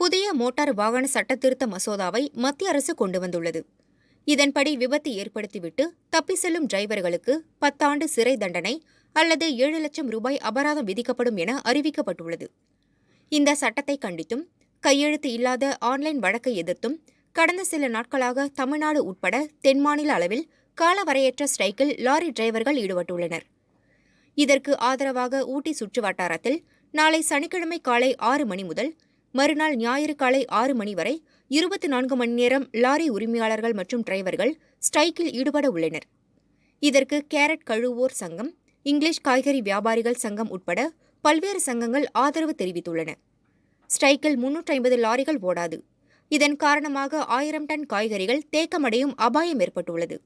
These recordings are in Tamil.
புதிய மோட்டார் வாகன சட்டத்திருத்த மசோதாவை மத்திய அரசு கொண்டு வந்துள்ளது. இதன்படி விபத்து ஏற்படுத்திவிட்டு தப்பி செல்லும் டிரைவர்களுக்கு பத்தாண்டு சிறை தண்டனை அல்லது ஏழு லட்சம் ரூபாய் அபராதம் விதிக்கப்படும் என அறிவிக்கப்பட்டுள்ளது. இந்த சட்டத்தை கண்டித்தும் கையெழுத்து இல்லாத ஆன்லைன் வழக்கை எதிர்த்தும் கடந்த சில நாட்களாக தமிழ்நாடு உட்பட தென்மாநில அளவில் காலவரையற்ற ஸ்ட்ரைக்கில் லாரி டிரைவர்கள் ஈடுபட்டுள்ளனர். இதற்கு ஆதரவாக ஊட்டி சுற்று வட்டாரத்தில் நாளை சனிக்கிழமை காலை ஆறு மணி முதல் மறுநாள் ஞாயிறு காலை ஆறு மணி வரை இருபத்தி நான்கு மணி நேரம் லாரி உரிமையாளர்கள் மற்றும் டிரைவர்கள் ஸ்ட்ரைக்கில் ஈடுபட உள்ளனர். இதற்கு கேரட் கழுவோர் சங்கம் இங்கிலீஷ் காய்கறி வியாபாரிகள் சங்கம் உட்பட பல்வேறு சங்கங்கள் ஆதரவு தெரிவித்துள்ளன. ஸ்ட்ரைக்கில் முன்னூற்றி ஐம்பது லாரிகள் ஓடாது. இதன் காரணமாக ஆயிரம் டன் காய்கறிகள் தேக்கமடையும் அபாயம் ஏற்பட்டுள்ளது.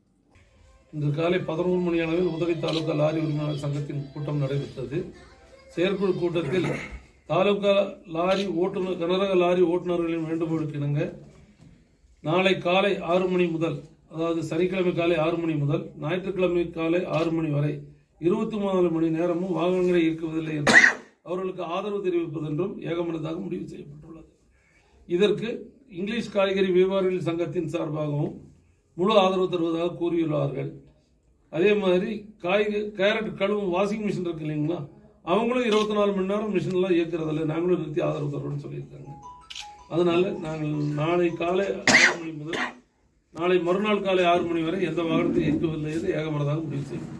இன்று காலை பதினோரு மணி அளவில் உதவி தாலுகா லாரி உரிமையாளர் சங்கத்தின் கூட்டம் நடைபெற்றது. செயற்குழு கூட்டத்தில் தாலுகா லாரி ஓட்டுநர் கனரக லாரி ஓட்டுநர்களின் வேண்டுகோளுக்கு இணங்க நாளை காலை ஆறு மணி முதல் அதாவது சனிக்கிழமை காலை ஆறு மணி முதல் ஞாயிற்றுக்கிழமை காலை ஆறு மணி வரை இருபத்தி நாலு மணி நேரமும் வாகனங்களை இயக்குவதில்லை என்று அவர்களுக்கு ஆதரவு தெரிவிப்பதென்றும் ஏகமனதாக முடிவு செய்யப்பட்டுள்ளது. இதற்கு இங்கிலீஷ் காய்கறி வியாபாரிகள் சங்கத்தின் சார்பாகவும் முழு ஆதரவு தருவதாக கூறியுள்ளார்கள். அதே மாதிரி காய்கறி கேரட் கழுவும் வாஷிங் மிஷின் இருக்கு இல்லைங்களா? அவங்களும் இருபத்தி நாலு மணி நேரம் மிஷின்லாம் இயக்கிறதில்ல. நாங்களும் நிறுத்தி ஆதரவு தருவோம்னு சொல்லியிருக்காங்க. அதனால நாங்கள் நாளை காலை ஆறு மணி முதல் நாளை மறுநாள் காலை ஆறு மணி வரை எந்த வாகனத்தை இயக்கவில்லை என்று ஏகமனதாக முடிவு செய்யும்